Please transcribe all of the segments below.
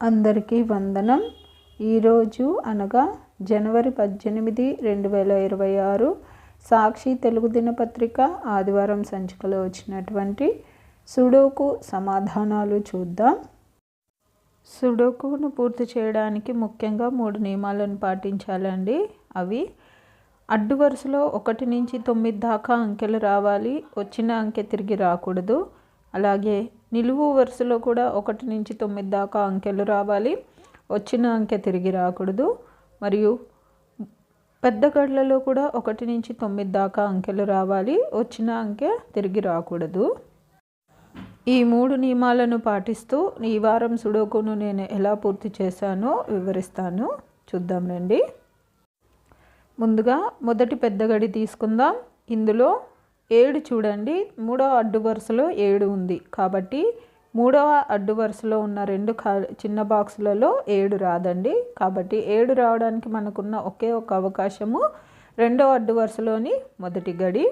అందరికీ వందనం. ఈరోజు అనగా జనవరి పద్దెనిమిది రెండు వేల ఇరవై ఆరు సాక్షి తెలుగు దినపత్రిక ఆదివారం సంచికలో వచ్చినటువంటి సుడోకు సమాధానాలు చూద్దాం. సుడోకును పూర్తి చేయడానికి ముఖ్యంగా మూడు నియమాలను పాటించాలండి. అవి అడ్డు వరుసలో ఒకటి నుంచి తొమ్మిది దాకా అంకెలు రావాలి వచ్చిన అంకె తిరిగి రాకూడదు. అలాగే నిలువు వరుసలో కూడా ఒకటి నుంచి తొమ్మిది దాకా అంకెలు రావాలి. వచ్చిన అంకె తిరిగి రాకూడదు. మరియు పెద్ద గడ్లలో కూడా ఒకటి నుంచి తొమ్మిది దాకా అంకెలు రావాలి. వచ్చిన అంకె తిరిగి రాకూడదు. ఈ మూడు నియమాలను పాటిస్తూ ఈ వారం సుడోకును నేను ఎలా పూర్తి చేశానో వివరిస్తాను. చూద్దాం రండి. ముందుగా మొదటి పెద్ద గడి తీసుకుందాం. ఇందులో ఏడు చూడండి. మూడవ అడ్డు వరుసలో ఏడు ఉంది. కాబట్టి మూడవ అడ్డు వరుసలో ఉన్న రెండు ఖా చిన్న బాక్సులలో ఏడు రాదండి. కాబట్టి ఏడు రావడానికి మనకున్న ఒకే ఒక అవకాశము రెండవ అడ్డు వరుసలోని మొదటి గడి.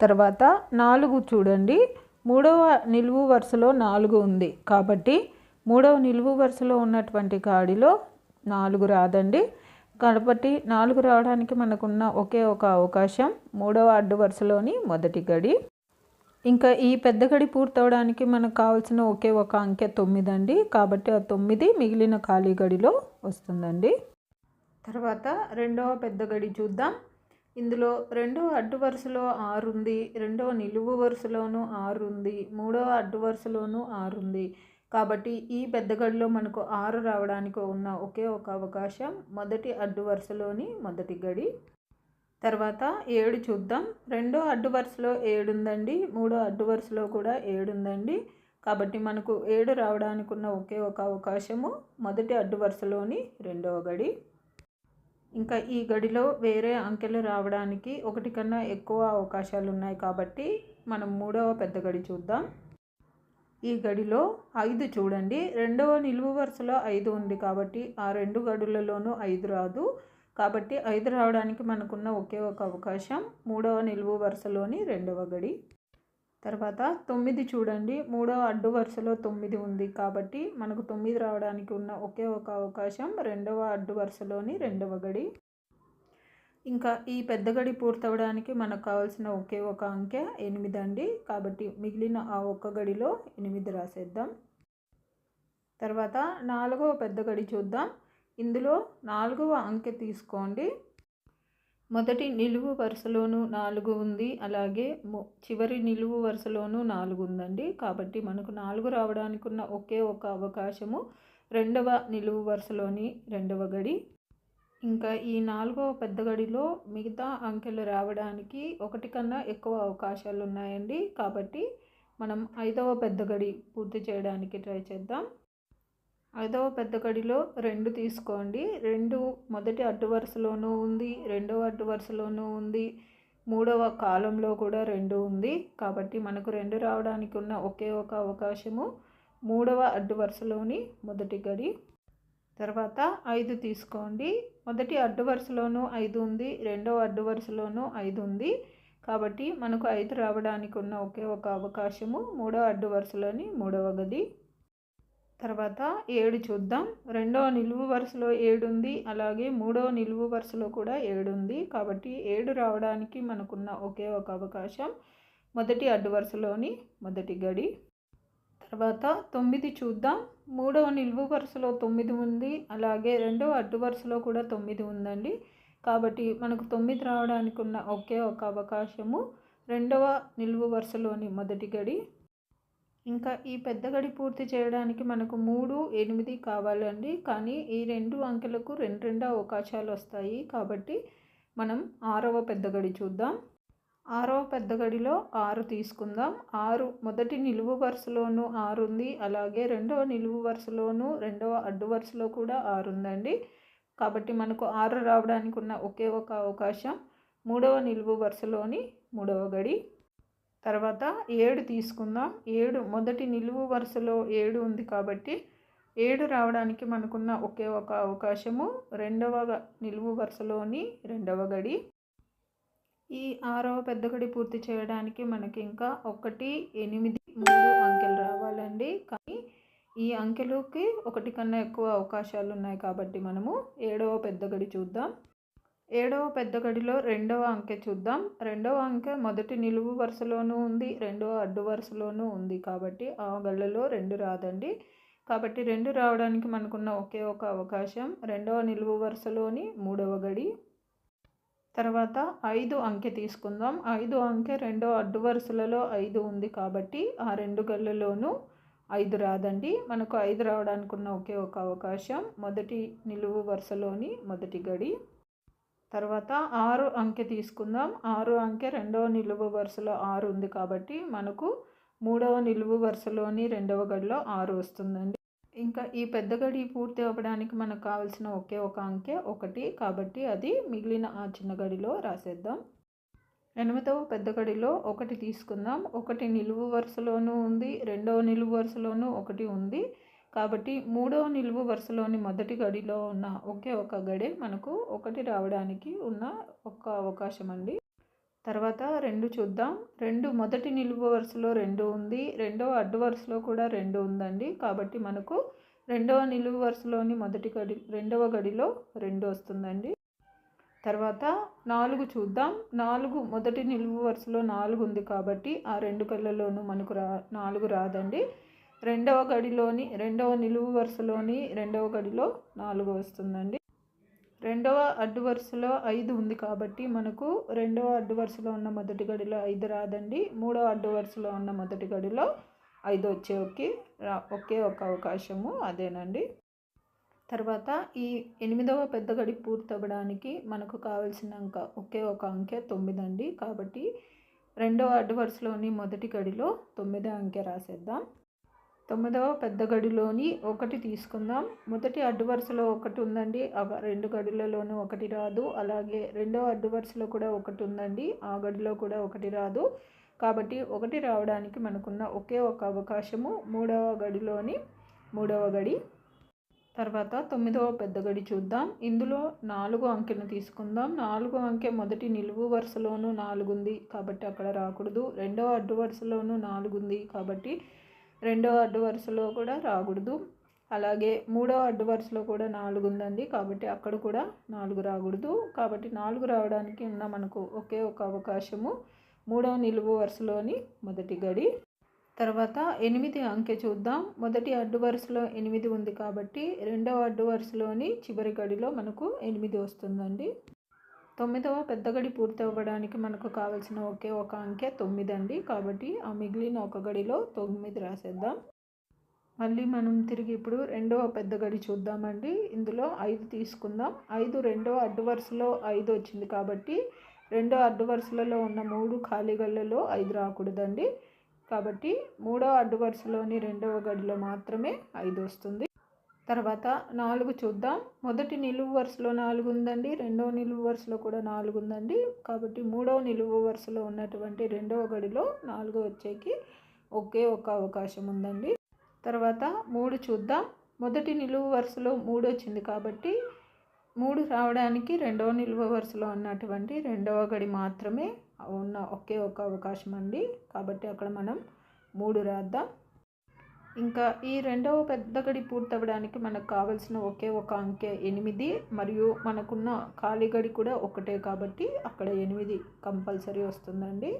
తర్వాత నాలుగు చూడండి. మూడవ నిలువు వరుసలో నాలుగు ఉంది. కాబట్టి మూడవ నిలువు వరుసలో ఉన్నటువంటి గాడిలో నాలుగు రాదండి. కాబట్టి నాలుగు రావడానికి మనకున్న ఒకే ఒక అవకాశం మూడవ అడ్డు వరుసలోని మొదటి గడి. ఇంకా ఈ పెద్ద గడి పూర్తవడానికి మనకు కావాల్సిన ఒకే ఒక అంకె తొమ్మిది అండి కాబట్టి ఆ తొమ్మిది మిగిలిన ఖాళీ గడిలో వస్తుందండి. తర్వాత రెండవ పెద్ద గడి చూద్దాం. ఇందులో రెండవ అడ్డు వరుసలో ఆరు ఉంది రెండవ నిలువు వరుసలోనూ ఆరు ఉంది మూడవ అడ్డు వరుసలోనూ ఆరు ఉంది. కాబట్టి ఈ పెద్ద గడిలో మనకు ఆరు రావడానికి ఉన్న ఒకే ఒక అవకాశం మొదటి అడ్డు వరుసలోని మొదటి గడి. తర్వాత ఏడు చూద్దాం. రెండో అడ్డు వరుసలో ఏడు ఉందండి. మూడో అడ్డు వరుసలో కూడా ఏడు ఉందండి. కాబట్టి మనకు ఏడు రావడానికి ఉన్న ఒకే ఒక అవకాశము మొదటి అడ్డు వరుసలోని రెండవ గడి. ఇంకా ఈ గడిలో వేరే అంకెలు రావడానికి ఒకటి కన్నా ఎక్కువ అవకాశాలు ఉన్నాయి కాబట్టి మనం మూడవ పెద్ద గడి చూద్దాం. ఈ గడిలో ఐదు చూడండి. రెండవ నిలువు వరుసలో ఐదు ఉంది కాబట్టి ఆ రెండు గడులలోనూ ఐదు రాదు. కాబట్టి ఐదు రావడానికి మనకున్న ఒకే ఒక అవకాశం మూడవ నిలువు వరుసలోని రెండవ గడి. తర్వాత తొమ్మిది చూడండి. మూడవ అడ్డు వరుసలో తొమ్మిది ఉంది కాబట్టి మనకు తొమ్మిది రావడానికి ఉన్న ఒకే ఒక అవకాశం రెండవ అడ్డు వరుసలోని రెండవ గడి. ఇంకా ఈ పెద్ద గడి పూర్తవడానికి మనకు కావాల్సిన ఒకే ఒక అంకె ఎనిమిది అండి. కాబట్టి మిగిలిన ఆ ఒక్క గడిలో ఎనిమిది రాసేద్దాం. తర్వాత నాలుగవ పెద్ద గడి చూద్దాం. ఇందులో నాలుగవ అంకె తీసుకోండి. మొదటి నిలువు వరుసలోనూ నాలుగు ఉంది. అలాగే చివరి నిలువు వరుసలోనూ నాలుగు ఉందండి. కాబట్టి మనకు నాలుగు రావడానికి ఉన్న ఒకే ఒక అవకాశము రెండవ నిలువు వరుసలోని రెండవ గడి. ఇంకా ఈ నాలుగవ పెద్ద గడిలో మిగతా అంకెలు రావడానికి ఒకటి కన్నా ఎక్కువ అవకాశాలు ఉన్నాయండి కాబట్టి మనం ఐదవ పెద్ద గడి పూర్తి చేయడానికి ట్రై చేద్దాం. ఐదవ పెద్ద గడిలో రెండు తీసుకోండి. రెండు మొదటి అడ్డు వరుసలోనూ ఉంది రెండవ అడ్డు వరుసలోనూ ఉంది మూడవ కాలంలో కూడా రెండు ఉంది. కాబట్టి మనకు రెండు రావడానికి ఉన్న ఒకే ఒక అవకాశము మూడవ అడ్డు వరుసలోని మొదటి గడి. తర్వాత ఐదు తీసుకోండి. మొదటి అడ్డు వరుసలోనూ ఐదు ఉంది రెండవ అడ్డు వరుసలోనూ ఐదు ఉంది. కాబట్టి మనకు ఐదు రావడానికి ఉన్న ఒకే ఒక అవకాశము మూడవ అడ్డు వరుసలోని మూడవ గది. తర్వాత ఏడు చూద్దాం. రెండవ నిలువు వరుసలో ఏడు ఉంది అలాగే మూడవ నిలువు వరుసలో కూడా ఏడు ఉంది. కాబట్టి ఏడు రావడానికి మనకున్న ఒకే ఒక అవకాశం మొదటి అడ్డు వరుసలోని మొదటి గడి తర్వాత తొమ్మిది చూద్దాం. మూడవ నిలువు వరుసలో తొమ్మిది ఉంది. అలాగే రెండవ అడ్డు వరుసలో కూడా తొమ్మిది ఉందండి. కాబట్టి మనకు తొమ్మిది రావడానికి ఉన్న ఒకే ఒక అవకాశము. రెండవ నిలువు వరుసలోని మొదటి గడి. ఇంకా ఈ పెద్ద గడి పూర్తి చేయడానికి మనకు మూడు ఎనిమిది కావాలండి. కానీ ఈ రెండు అంకెలకు రెండు రెండు అవకాశాలు వస్తాయి. కాబట్టి మనం ఆరవ పెద్ద గడి చూద్దాం. ఆరవ పెద్ద గడిలో ఆరు తీసుకుందాం. ఆరు మొదటి నిలువు వరుసలోనూ ఆరు ఉంది. అలాగే రెండవ నిలువు వరుసలోనూ రెండవ అడ్డు వరుసలో కూడా ఆరు ఉందండి. కాబట్టి మనకు ఆరు రావడానికి ఉన్న ఒకే ఒక అవకాశం మూడవ నిలువు వరుసలోని మూడవ గడి. తర్వాత ఏడు తీసుకుందాం. ఏడు మొదటి నిలువు వరుసలో ఏడు ఉంది కాబట్టి ఏడు రావడానికి మనకున్న ఒకే ఒక అవకాశము రెండవ నిలువు వరుసలోని రెండవ గడి. ఈ ఆరవ పెద్ద గడి పూర్తి చేయడానికి మనకి ఇంకా ఒకటి ఎనిమిది మూడు అంకెలు రావాలండి. కానీ ఈ అంకెలుకి ఒకటి కన్నా ఎక్కువ అవకాశాలు ఉన్నాయి కాబట్టి మనము ఏడవ పెద్ద గడి చూద్దాం. ఏడవ పెద్ద గడిలో రెండవ అంకె చూద్దాం. రెండవ అంకె మొదటి నిలువు వరుసలోనూ ఉంది రెండవ అడ్డు వరుసలోనూ ఉంది కాబట్టి ఆ గళ్ళలో రెండు రాదండి. కాబట్టి రెండు రావడానికి మనకున్న ఒకే ఒక అవకాశం రెండవ నిలువు వరుసలోని మూడవ గడి తర్వాత ఐదు అంకె తీసుకుందాం. ఐదు అంకె రెండో అడ్డు వరుసలలో ఐదు ఉంది కాబట్టి ఆ రెండు గళ్ళలోనూ ఐదు రాదండి. మనకు ఐదు రావడానికి ఉన్న ఒకే ఒక అవకాశం. మొదటి నిలువు వరుసలోని మొదటి గడి. తర్వాత ఆరు అంకె తీసుకుందాం. ఆరు అంకె రెండవ నిలువు వరుసలో ఆరు ఉంది కాబట్టి మనకు మూడవ నిలువు వరుసలోని రెండవ గడిలో ఆరు వస్తుందండి. ఇంకా ఈ పెద్ద గడి పూర్తి అవ్వడానికి మనకు కావాల్సిన ఒకే ఒక అంకె ఒకటి. కాబట్టి అది మిగిలిన ఆ చిన్న గడిలో రాసేద్దాం. ఎనిమిదవ పెద్ద గడిలో ఒకటి తీసుకుందాం. ఒకటి నిలువు వరుసలోనూ ఉంది. రెండవ నిలువు వరుసలోనూ ఒకటి ఉంది. కాబట్టి మూడవ నిలువు వరుసలోని మొదటి గడిలో ఉన్న ఒకే ఒక గడే మనకు ఒకటి రావడానికి ఉన్న ఒక అవకాశం అండి. తర్వాత రెండు చూద్దాం. రెండు మొదటి నిలువు వరుసలో రెండు ఉంది. రెండవ అడ్డు వరుసలో కూడా రెండు ఉందండి. కాబట్టి మనకు రెండవ నిలువు వరుసలోని మొదటి గడి రెండవ గడిలో రెండు వస్తుందండి. తర్వాత నాలుగు చూద్దాం. నాలుగు మొదటి నిలువు వరుసలో నాలుగు ఉంది కాబట్టి ఆ రెండు కళ్ళలోనూ మనకు రా నాలుగు రాదండి. రెండవ గడిలోని రెండవ నిలువు వరుసలోని రెండవ గడిలో నాలుగు వస్తుందండి. రెండవ అడ్డు వరుసలో ఐదు ఉంది కాబట్టి మనకు రెండవ అడ్డు వరుసలో ఉన్న మొదటి గడిలో ఐదు రాదండి. మూడవ అడ్డు వరుసలో ఉన్న మొదటి గడిలో ఐదు వచ్చే ఒకే ఒకే ఒక అవకాశము అదేనండి. తర్వాత ఈ ఎనిమిదవ పెద్ద గడి పూర్తవ్వడానికి మనకు కావాల్సిన అంక ఒకే ఒక అంకె తొమ్మిది అండి కాబట్టి రెండవ అడ్డు వరుసలోని మొదటి గడిలో తొమ్మిదో అంకె రాసేద్దాం. తొమ్మిదవ పెద్ద గడిలోని ఒకటి తీసుకుందాం. మొదటి అడ్డు వరుసలో ఒకటి ఉందండి. రెండు గడులలోనూ ఒకటి రాదు. అలాగే రెండవ అడ్డు వరుసలో కూడా ఒకటి ఉందండి. ఆ గడిలో కూడా ఒకటి రాదు. కాబట్టి ఒకటి రావడానికి మనకున్న ఒకే ఒక అవకాశము మూడవ గడిలోని మూడవ గడి. తర్వాత తొమ్మిదవ పెద్ద గడి చూద్దాం. ఇందులో నాలుగో అంకెను తీసుకుందాం. నాలుగో అంకె మొదటి నిలువు వరుసలోనూ నాలుగు ఉంది కాబట్టి అక్కడ రాకూడదు. రెండవ అడ్డు వరుసలోనూ నాలుగు ఉంది కాబట్టి రెండవ అడ్డు వరుసలో కూడా రాకూడదు. అలాగే మూడవ అడ్డు వరుసలో కూడా నాలుగు ఉందండి. కాబట్టి అక్కడ కూడా నాలుగు రాకూడదు. కాబట్టి నాలుగు రావడానికి ఉన్న మనకు ఒకే ఒక అవకాశము మూడో నిలువు వరుసలోని మొదటి గడి. తర్వాత ఎనిమిది అంకె చూద్దాం. మొదటి అడ్డు వరుసలో ఎనిమిది ఉంది కాబట్టి రెండవ అడ్డు వరుసలోని చివరి గడిలో మనకు ఎనిమిది వస్తుందండి. తొమ్మిదవ పెద్ద గడి పూర్తి అవ్వడానికి మనకు కావాల్సిన ఒకే ఒక అంకె తొమ్మిది అండి కాబట్టి ఆ మిగిలిన ఒక గడిలో తొమ్మిది రాసేద్దాం. మళ్ళీ మనం తిరిగి ఇప్పుడు రెండవ పెద్ద గడి చూద్దామండి. ఇందులో ఐదు తీసుకుందాం. ఐదు రెండవ అడ్డు వరుసలో ఐదు వచ్చింది కాబట్టి రెండో అడ్డు వరుసలలో ఉన్న మూడు ఖాళీ గళ్ళలో ఐదు రాకూడదండి. కాబట్టి మూడవ అడ్డు వరుసలోని రెండవ గడిలో మాత్రమే ఐదు వస్తుంది. తర్వాత నాలుగు చూద్దాం. మొదటి నిలువు వరుసలో నాలుగు ఉందండి. రెండవ నిలువు వరుసలో కూడా నాలుగు ఉందండి. కాబట్టి మూడవ నిలువు వరుసలో ఉన్నటువంటి రెండవ గడిలో నాలుగు వచ్చేకి ఒకే ఒక అవకాశం ఉందండి. తర్వాత మూడు చూద్దాం. మొదటి నిలువు వరుసలో మూడు వచ్చింది కాబట్టి మూడు రావడానికి రెండవ నిలువ వరుసలో ఉన్నటువంటి రెండవ గడి మాత్రమే ఉన్న ఒకే ఒక అవకాశం అండి. కాబట్టి అక్కడ మనం మూడు రాద్దాం. ఇంకా ఈ రెండవ పెద్ద గడి పూర్తవడానికి మనకు కావలసిన ఒకే ఒక అంకె ఎనిమిది మరియు మనకున్న ఖాళీ గడి కూడా ఒకటే కాబట్టి అక్కడ ఎనిమిది కంపల్సరీ వస్తుందండి.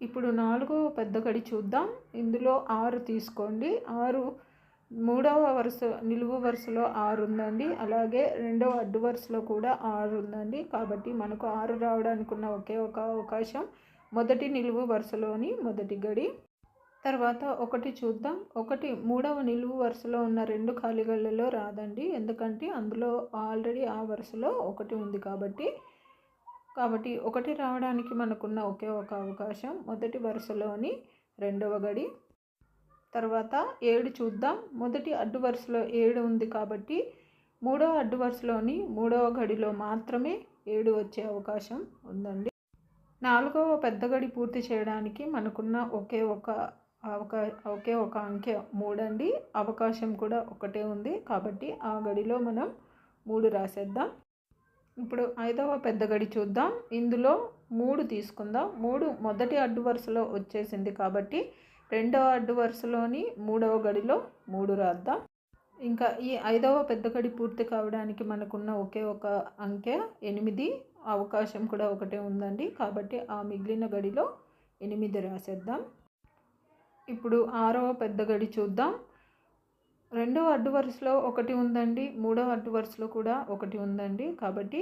ఇప్పుడు నాలుగవ పెద్ద గడి చూద్దాం. ఇందులో ఆరు తీసుకోండి. ఆరు మూడవ వరుస నిలువు వరుసలో ఆరు ఉందండి. అలాగే రెండవ అడ్డు వరుసలో కూడా ఆరు ఉందండి. కాబట్టి మనకు ఆరు రావడానికి ఉన్న ఒకే ఒక అవకాశం. మొదటి నిలువు వరుసలోని మొదటి గడి. తర్వాత ఒకటి చూద్దాం. ఒకటి మూడవ నిలువు వరుసలో ఉన్న రెండు ఖాళీగళ్ళలో రాదండి. ఎందుకంటే అందులో ఆల్రెడీ ఆ వరుసలో ఒకటి ఉంది కాబట్టి కాబట్టి ఒకటి రావడానికి మనకున్న ఒకే ఒక అవకాశం. మొదటి వరుసలోని రెండవ గడి. తర్వాత ఏడు చూద్దాం. మొదటి అడ్డు వరుసలో ఏడు ఉంది కాబట్టి మూడవ అడ్డు వరుసలోని మూడవ గడిలో మాత్రమే ఏడు వచ్చే అవకాశం ఉందండి. నాలుగవ పెద్ద గడి పూర్తి చేయడానికి మనకున్న ఒకే ఒక అవకా ఒకే ఒక అంకె మూడండి. అవకాశం కూడా ఒకటే ఉంది. కాబట్టి ఆ గడిలో మనం మూడు రాసేద్దాం. ఇప్పుడు ఐదవ పెద్ద గడి చూద్దాం. ఇందులో మూడు తీసుకుందాం. మూడు మొదటి అడ్డు వరుసలో వచ్చేసింది కాబట్టి రెండవ అడ్డు వరుసలోని మూడవ గడిలో మూడు రాద్దాం. ఇంకా ఈ ఐదవ పెద్ద గడి పూర్తి కావడానికి మనకున్న ఒకే ఒక అంకె ఎనిమిది. అవకాశం కూడా ఒకటే ఉందండి. కాబట్టి ఆ మిగిలిన గడిలో ఎనిమిది రాసేద్దాం. ఇప్పుడు ఆరవ పెద్ద గడి చూద్దాం. రెండవ అడ్డు వరుసలో ఒకటి ఉందండి. మూడవ అడ్డు వరుసలో కూడా ఒకటి ఉందండి. కాబట్టి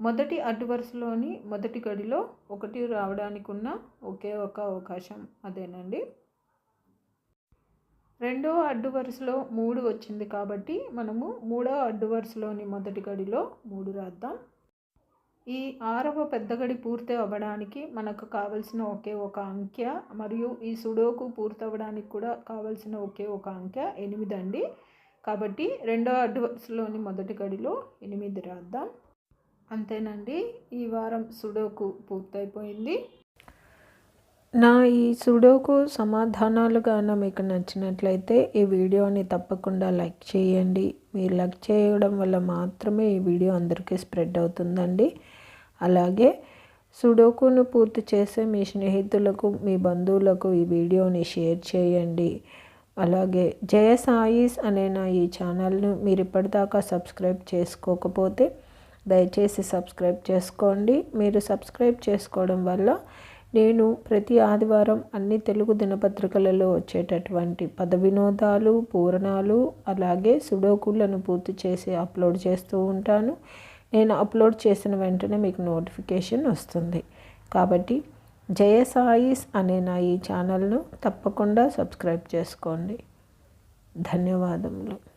మొదటి అడ్డు వరుసలోని మొదటి గడిలో ఒకటి రావడానికి ఉన్న ఒకే ఒక అవకాశం అదేనండి. రెండవ అడ్డు వరుసలో మూడు వచ్చింది కాబట్టి మనము మూడవ అడ్డు వరుసలోని మొదటి గడిలో మూడు రాద్దాం. ఈ ఆరవ పెద్ద గడి పూర్తి అవ్వడానికి మనకు కావలసిన ఒకే ఒక అంకె మరియు ఈ సుడోకు పూర్తి అవ్వడానికి కూడా కావలసిన ఒకే ఒక అంకె ఎనిమిది అండి. కాబట్టి రెండవ అడ్డు మొదటి గడిలో ఎనిమిది రాద్దాం. అంతేనండి. ఈ వారం సుడోకు పూర్తయిపోయింది. నా ఈ సుడోకు సమాధానాలు కానీ మీకు నచ్చినట్లయితే ఈ వీడియోని తప్పకుండా లైక్ చేయండి. మీరు లైక్ చేయడం వల్ల మాత్రమే ఈ వీడియో అందరికీ స్ప్రెడ్ అవుతుందండి. అలాగే సుడోకును పూర్తి చేసే మీ స్నేహితులకు మీ బంధువులకు ఈ వీడియోని షేర్ చేయండి. అలాగే జయ సాయిస్ అనే నా ఈ ఛానల్ను మీరు ఇప్పటిదాకా సబ్స్క్రైబ్ చేసుకోకపోతే దయచేసి సబ్స్క్రైబ్ చేసుకోండి. మీరు సబ్స్క్రైబ్ చేసుకోవడం వల్ల నేను ప్రతి ఆదివారం అన్ని తెలుగు దినపత్రికలలో వచ్చేటటువంటి పద వినోదాలు పూరణాలు అలాగే సుడోకులను పూర్తి చేసి అప్లోడ్ చేస్తూ ఉంటాను. నేను అప్లోడ్ చేసిన వెంటనే మీకు నోటిఫికేషన్ వస్తుంది. కాబట్టి జయ సాయిస్ అనే నా ఈ ఛానల్ను తప్పకుండా సబ్స్క్రైబ్ చేసుకోండి. ధన్యవాదములు.